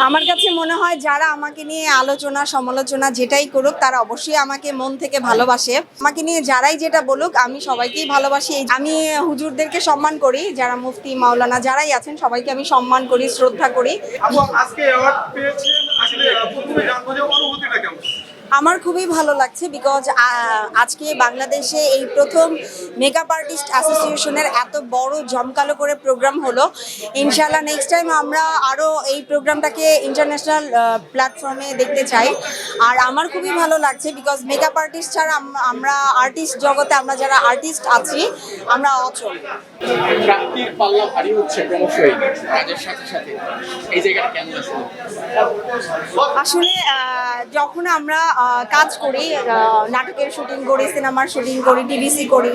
আমার কাছে মনে হয় যারা আমাকে নিয়ে আলোচনা, সমালোচনা যেটাই করুক, তারা অবশ্যই আমাকে মন থেকে ভালোবাসে। আমাকে নিয়ে যারাই যেটা বলুক, আমি সবাইকেই ভালোবাসি। আমি হুজুরদেরকে সম্মান করি, যারা মুফতি, মাওলানা যারাই আছেন, সবাইকে আমি সম্মান করি, শ্রদ্ধা করি। আজকে অনুভূতিটা কেমন? আমার খুবই ভালো লাগছে বিকজ আজকে বাংলাদেশে এই প্রথম মেকআপ আর্টিস্ট অ্যাসোসিয়েশনের এত বড় জমকালো করে প্রোগ্রাম হলো। ইনশাল্লাহ নেক্সট টাইম আমরা আরও এই প্রোগ্রামটাকে ইন্টারন্যাশনাল প্ল্যাটফর্মে দেখতে চাই। আর আমার খুবই ভালো লাগছে বিকজ মেকআপ আর্টিস্ট ছাড়া আমরা আর্টিস্ট জগতে আমরা যারা আর্টিস্ট আছি আমরা অচল। প্রাপ্তির পাল্লা ভারী হচ্ছে ক্রমশই। কাজের সাথে সাথে। এই জায়গাটা কেমন আসলে? আসলে যখন আমরা কাজ করি নাটকের শুটিং করি, সিনেমার শুটিং করি টিভিসি করি।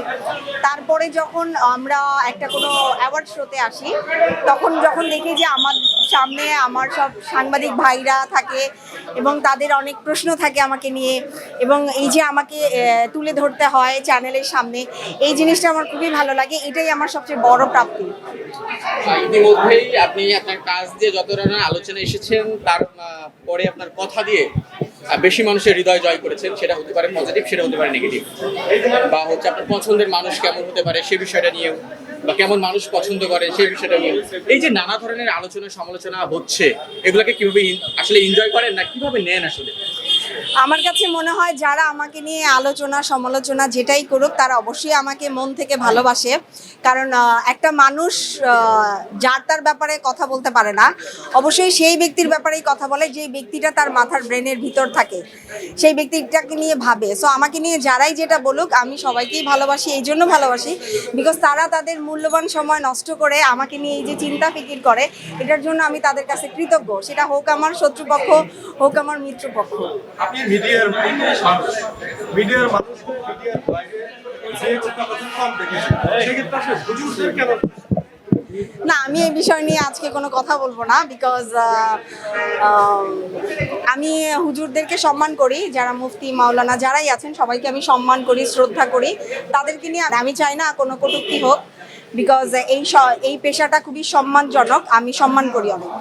তারপরে যখন আমরা একটা কোনো অ্যাওয়ার্ড শোতে আসি, তখন যখন দেখি যে আমার সামনে আমার সব সাংবাদিক ভাইরা থাকে এবং তাদের অনেক প্রশ্ন থাকে আমাকে নিয়ে এবং এই যে আমাকে তুলে ধরতে হয় চ্যানেলের সামনে, এই জিনিসটা আমার খুবই ভালো লাগে। এটাই আমার সবচেয়ে বড় প্রাপ্তি। ইতিমধ্যেই আপনি আপনার কাজ দিয়ে যত ধরনের আলোচনা এসেছেন, তার পরে আপনার কথা দিয়ে বেশি মানুষের হৃদয় জয় করেছেন, সেটা হতে পারে পজিটিভ সেটা হতে পারে নেগেটিভ বা হচ্ছে আপনার পছন্দের মানুষ কেমন হতে পারে সে বিষয়টা নিয়েও, বা কেমন মানুষ পছন্দ করে সেই বিষয়টা নিয়ে এই যে নানা ধরনের আলোচনা সমালোচনা হচ্ছে, এগুলোকে কীভাবে আসলে এনজয় করেন না কীভাবে নেন আসলে? আমার কাছে মনে হয় যারা আমাকে নিয়ে আলোচনা, সমালোচনা যেটাই করুক, তারা অবশ্যই আমাকে মন থেকে ভালোবাসে। কারণ একটা মানুষ যার তার ব্যাপারে কথা বলতে পারে না, অবশ্যই সেই ব্যক্তির ব্যাপারেই কথা বলে যে ব্যক্তিটা তার মাথার ব্রেনের ভিতর থাকে। সেই ব্যক্তিটাকে নিয়ে ভাবে। সো আমাকে নিয়ে যারাই যেটা বলুক, আমি সবাইকেই ভালোবাসি, এই জন্য ভালোবাসি। বিকজ তারা তাদের মূল্যবান সময় নষ্ট করে আমাকে নিয়ে এই যে চিন্তা ফিকির করে, এটার জন্য আমি তাদের কাছে কৃতজ্ঞ। সেটা হোক আমার শত্রুপক্ষ, হোক আমার মিত্রপক্ষ। আপনি মিডিয়ার মানুষ। মিডিয়ার মানুষ মিডিয়ার বাইরে যে করছেন কম সেক্ষেত্রে আসলে হুজুরদের কেন? না আমি এই বিষয় নিয়ে আজকে কোনো কথা বলব না বিকজ আমি হুজুরদেরকে সম্মান করি যারা মুফতি মাওলানা যারাই আছেন সবাইকে আমি সম্মান করি শ্রদ্ধা করি তাদেরকে নিয়ে আমি চাই না কোনো কটুক্তি হোক বিকজ এই এই পেশাটা খুবই সম্মানজনক আমি সম্মান করি অনেক।